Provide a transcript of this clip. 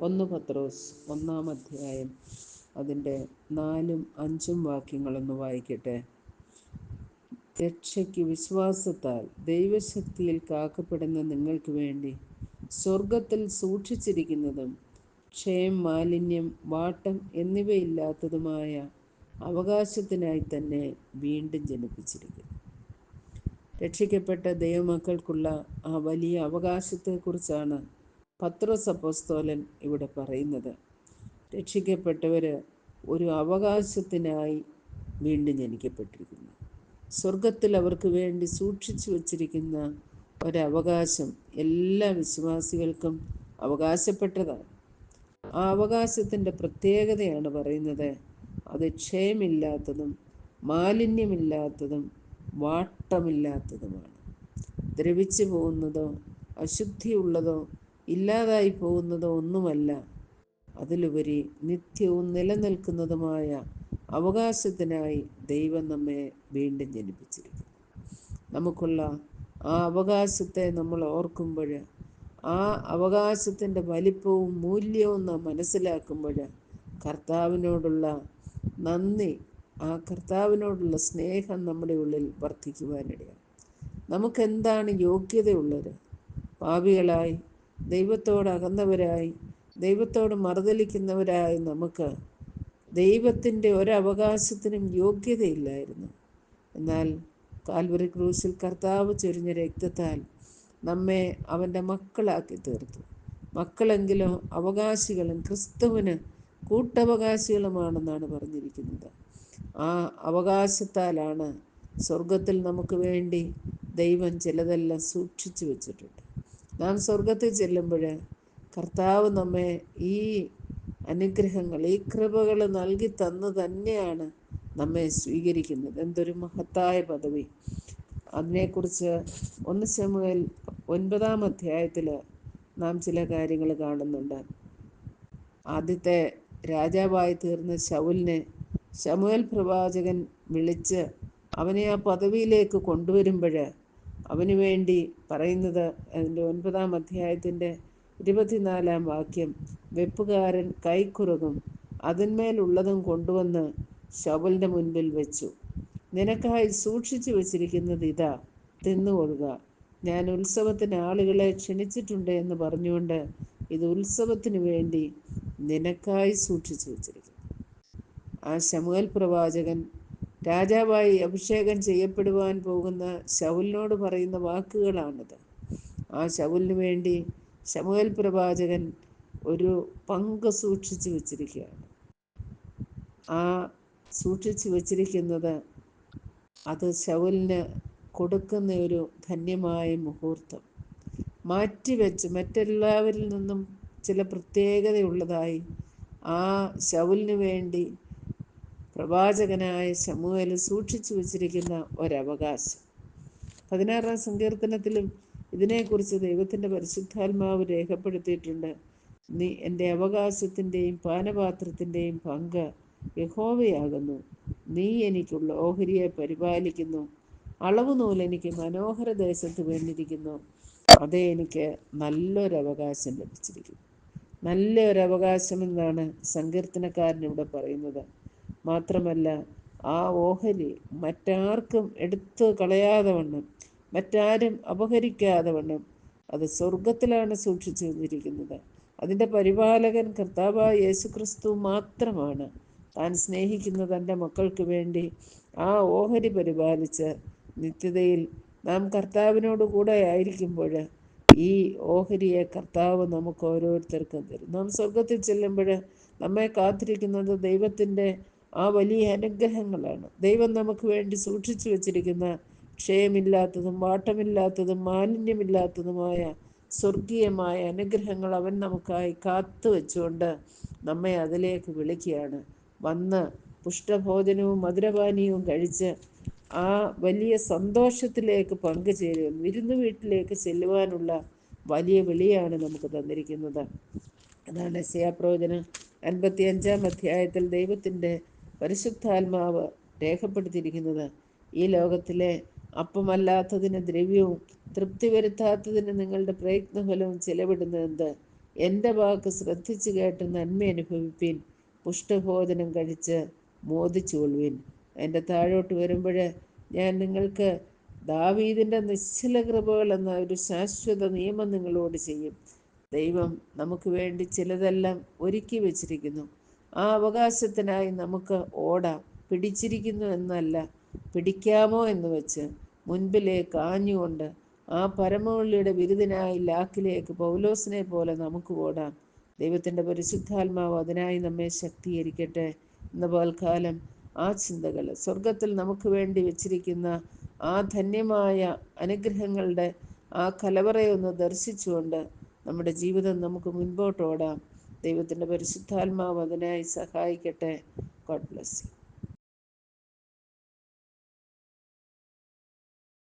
ഒന്ന് പത്രോസ് ഒന്നാം അധ്യായം. അതിന്റെ നാലും അഞ്ചും വാക്യങ്ങളൊന്ന് വായിക്കട്ടെ. രക്ഷയ്ക്ക് വിശ്വാസത്താൽ ദൈവശക്തിയിൽ കാക്കപ്പെടുന്ന നിങ്ങൾക്ക് വേണ്ടി സ്വർഗത്തിൽ സൂക്ഷിച്ചിരിക്കുന്നതും ക്ഷയം മാലിന്യം വാട്ടം എന്നിവയില്ലാത്തതുമായ അവകാശത്തിനായി തന്നെ വീണ്ടും ജനിപ്പിച്ചിരിക്കുന്നു. രക്ഷിക്കപ്പെട്ട ദൈവമക്കൾക്കുള്ള ആ വലിയ അവകാശത്തെക്കുറിച്ചാണ് പത്രോസ് അപ്പോസ്തോലൻ ഇവിടെ പറയുന്നത് രക്ഷിക്കപ്പെട്ടവർ ഒരു അവകാശത്തിനായി വീണ്ടും ജനിക്കപ്പെട്ടിരിക്കുന്നു. സ്വർഗത്തിൽ അവർക്ക് വേണ്ടി സൂക്ഷിച്ചു വച്ചിരിക്കുന്ന ഒരവകാശം എല്ലാ വിശ്വാസികൾക്കും അവകാശപ്പെട്ടതാണ്. ആ അവകാശത്തിന്റെ പ്രത്യേകതയാണ് പറയുന്നത് അത് ക്ഷയമില്ലാത്തതും മാലിന്യമില്ലാത്തതും വാട്ടമില്ലാത്തതുമാണ്. ദ്രവിച്ചു പോകുന്നതോ അശുദ്ധിയുള്ളതോ ഇല്ലാതായി പോകുന്നത് ഒന്നുമല്ല. അതിലുപരി നിത്യവും നിലനിൽക്കുന്നതുമായ അവകാശത്തിനായി ദൈവം നമ്മെ വീണ്ടും ജനിപ്പിച്ചിരിക്കുന്നു. നമുക്കുള്ള ആ അവകാശത്തെ നമ്മൾ ഓർക്കുമ്പോൾ ആ അവകാശത്തിന്റെ വലിപ്പവും മൂല്യവും നാം മനസ്സിലാക്കുമ്പോൾ കർത്താവിനോടുള്ള നന്ദി ആ കർത്താവിനോടുള്ള സ്നേഹം നമ്മുടെ ഉള്ളിൽ വർദ്ധിക്കുവാനിടയാണ് നമുക്കെന്താണ് യോഗ്യതയുള്ളത്? പാപികളായി ദൈവത്തോട് അകന്നവരായി ദൈവത്തോട് മറുതലിക്കുന്നവരായി നമുക്ക് ദൈവത്തിന്റെ ഒരവകാശത്തിനും യോഗ്യതയില്ലായിരുന്നു. എന്നാൽ കാൽവറി ക്രൂസിൽ കർത്താവ് ചൊരിഞ്ഞ രക്തത്താൽ നമ്മെ അവന്റെ മക്കളാക്കി തീർത്തു. മക്കളെങ്കിലും അവകാശികളും ക്രിസ്തുവിന് കൂട്ടവകാശികളുമാണെന്നാണ് പറഞ്ഞിരിക്കുന്നത്. ആ അവകാശത്താലാണ് സ്വർഗത്തിൽ നമുക്ക് വേണ്ടി ദൈവം ചിലതെല്ലാം സൂക്ഷിച്ചു വെച്ചിട്ടുണ്ട്. നാം സ്വർഗത്തിൽ ചെല്ലുമ്പോൾ കർത്താവ് നമ്മെ ഈ അനുഗ്രഹങ്ങൾ ഈ കൃപകൾ നൽകി തന്നു തന്നെയാണ് നമ്മെ സ്വീകരിക്കുന്നത്. എന്തൊരു മഹത്തായ പദവി. അതിനെക്കുറിച്ച് ഒന്ന് ശമുവൽ ഒൻപതാം അധ്യായത്തിൽ നാം ചില കാര്യങ്ങൾ കാണുന്നുണ്ട്. ആദ്യത്തെ രാജാവായി തീർന്ന ശൗലിനെ ശമുവൽ പ്രവാചകൻ വിളിച്ച് അവനെ ആ പദവിയിലേക്ക് കൊണ്ടുവരുമ്പോൾ അവന് വേണ്ടി പറയുന്നത് അതിന്റെ ഒൻപതാം അധ്യായത്തിന്റെ ഇരുപത്തിനാലാം വാക്യം വെപ്പുകാരൻ കൈക്കുറകും അതിന്മേലുള്ളതും കൊണ്ടുവന്ന് ശവലിന്റെ മുൻപിൽ വെച്ചു. നിനക്കായി സൂക്ഷിച്ചു വച്ചിരിക്കുന്നത് ഇതാ തിന്നുകൊള്ളുക ഞാൻ ഉത്സവത്തിന് ആളുകളെ ക്ഷണിച്ചിട്ടുണ്ട് എന്ന് പറഞ്ഞുകൊണ്ട് ഇത് ഉത്സവത്തിന് വേണ്ടി നിനക്കായി സൂക്ഷിച്ചു വച്ചിരിക്കുന്നു. ആ ശമുവൽ പ്രവാചകൻ രാജാവായി അഭിഷേകം ചെയ്യപ്പെടുവാൻ പോകുന്ന ശൗലിനോട് പറയുന്ന വാക്കുകളാണിത്. ആ ശൗലിന് വേണ്ടി ശമുവൽ പ്രവാചകൻ ഒരു പങ്ക് സൂക്ഷിച്ചു വച്ചിരിക്കുകയാണ്. ആ സൂക്ഷിച്ചു വച്ചിരിക്കുന്നത് അത് ശൗലിന് കൊടുക്കുന്ന ഒരു ധന്യമായ മുഹൂർത്തം. മാറ്റിവെച്ച് മറ്റെല്ലാവരിൽ നിന്നും ചില പ്രത്യേകതയുള്ളതായി ആ ശൗലിന് വേണ്ടി പ്രവാചകനായ ശമുവേൽ സൂക്ഷിച്ചു വച്ചിരിക്കുന്ന ഒരവകാശം. പതിനാറാം സങ്കീർത്തനത്തിലും ഇതിനെക്കുറിച്ച് ദൈവത്തിന്റെ പരിശുദ്ധാത്മാവ് രേഖപ്പെടുത്തിയിട്ടുണ്ട്. നീ എന്റെ അവകാശത്തിന്റെയും പാനപാത്രത്തിന്റെയും പങ്ക് യഹോവയാകുന്നു. നീ എനിക്കുള്ള ഓഹരിയെ പരിപാലിക്കുന്നു. അളവ് നൂൽ എനിക്ക് മനോഹര ദേശത്ത് വേണ്ടിയിരിക്കുന്നു. അതേ എനിക്ക് നല്ലൊരവകാശം ലഭിച്ചിരിക്കുന്നു. നല്ലൊരവകാശം എന്നാണ് സങ്കീർത്തനക്കാരൻ ഇവിടെ പറയുന്നത്. മാത്രമല്ല ആ ഓഹരി മറ്റാർക്കും എടുത്തു കളയാതെ വണ്ണം മറ്റാരും അപഹരിക്കാതെ വണ്ണം. അത് സ്വർഗത്തിലാണ് സൂക്ഷിച്ചു വന്നിരിക്കുന്നത്. അതിന്റെ പരിപാലകൻ കർത്താവ് യേശുക്രിസ്തു മാത്രമാണ്. താൻ സ്നേഹിക്കുന്ന തന്റെ മക്കൾക്ക് വേണ്ടി ആ ഓഹരി പരിപാലിച്ച് നിത്യതയിൽ നാം കർത്താവിനോട് കൂടെ ആയിരിക്കുമ്പോൾ ഈ ഓഹരിയെ കർത്താവ് നമുക്ക് ഓരോരുത്തർക്കും തരും. നാം സ്വർഗത്തിൽ ചെല്ലുമ്പോൾ നമ്മെ കാത്തിരിക്കുന്നത് ദൈവത്തിന്റെ ആ വലിയ അനുഗ്രഹങ്ങളാണ്. ദൈവം നമുക്ക് വേണ്ടി സൂക്ഷിച്ചു വച്ചിരിക്കുന്ന ക്ഷയമില്ലാത്തതും വാട്ടമില്ലാത്തതും മാലിന്യമില്ലാത്തതുമായ സ്വർഗീയമായ അനുഗ്രഹങ്ങൾ അവൻ നമുക്കായി കാത്തു വെച്ചുകൊണ്ട് നമ്മെ അതിലേക്ക് വിളിക്കുകയാണ്. വന്ന് പുഷ്ടഭോജനവും മധുരപാനീയവും കഴിച്ച് ആ വലിയ സന്തോഷത്തിലേക്ക് പങ്കുചേരുവാൻ വിരുന്ന് വീട്ടിലേക്ക് ചെല്ലുവാനുള്ള വലിയ വിളിയാണ് നമുക്ക് തന്നിരിക്കുന്നത്. അതാണ് ശയാപ്രവചനം അൻപത്തി അഞ്ചാം അധ്യായത്തിൽ ദൈവത്തിന്റെ പരിശുദ്ധാത്മാവ് രേഖപ്പെടുത്തിയിരിക്കുന്നത് ഈ ലോകത്തിലെ അപ്പമല്ലാത്തതിന് ദ്രവ്യവും തൃപ്തി വരുത്താത്തതിന് നിങ്ങളുടെ പ്രയത്നഫലവും ചിലവിടുന്നതെന്ത്? എന്റെ വാക്ക് ശ്രദ്ധിച്ചു കേട്ട് നന്മ അനുഭവിപ്പിൻ പുഷ്ടഭോജനം കഴിച്ച് മോദിച്ചു കൊള്ളുവിൻ എന്റെ താഴോട്ട് വരുമ്പോൾ ഞാൻ നിങ്ങൾക്ക് ദാവീദിന്റെ നിശ്ചല കൃപകൾ എന്ന ഒരു ശാശ്വത നിയമം നിങ്ങളോട് ചെയ്യും. ദൈവം നമുക്ക് വേണ്ടി ചിലതെല്ലാം ഒരുക്കി വച്ചിരിക്കുന്നു. ആ അവകാശത്തിനായി നമുക്ക് ഓടാം. പിടിച്ചിരിക്കുന്നു എന്നല്ല പിടിക്കാമോ എന്ന് വെച്ച് മുൻപിലേക്ക് ആഞ്ഞുകൊണ്ട് ആ പരമവള്ളിയുടെ ബിരുദിനായി ലാക്കിലേക്ക് പൗലോസിനെ പോലെ നമുക്ക് ഓടാം. ദൈവത്തിന്റെ പരിശുദ്ധാത്മാവ് അതിനായി നമ്മെ ശക്തീകരിക്കട്ടെ എന്ന പോൽക്കാലം ആ ചിന്തകൾ. സ്വർഗത്തിൽ നമുക്ക് വേണ്ടി വെച്ചിരിക്കുന്ന ആ ധന്യമായ അനുഗ്രഹങ്ങളുടെ ആ കലവറയൊന്ന് ദർശിച്ചുകൊണ്ട് നമ്മുടെ ജീവിതം നമുക്ക് മുൻപോട്ടോടാം. ദൈവത്തിന്റെ പരിശുദ്ധാത്മാവ് അതിനായി സഹായിക്കട്ടെ. God bless you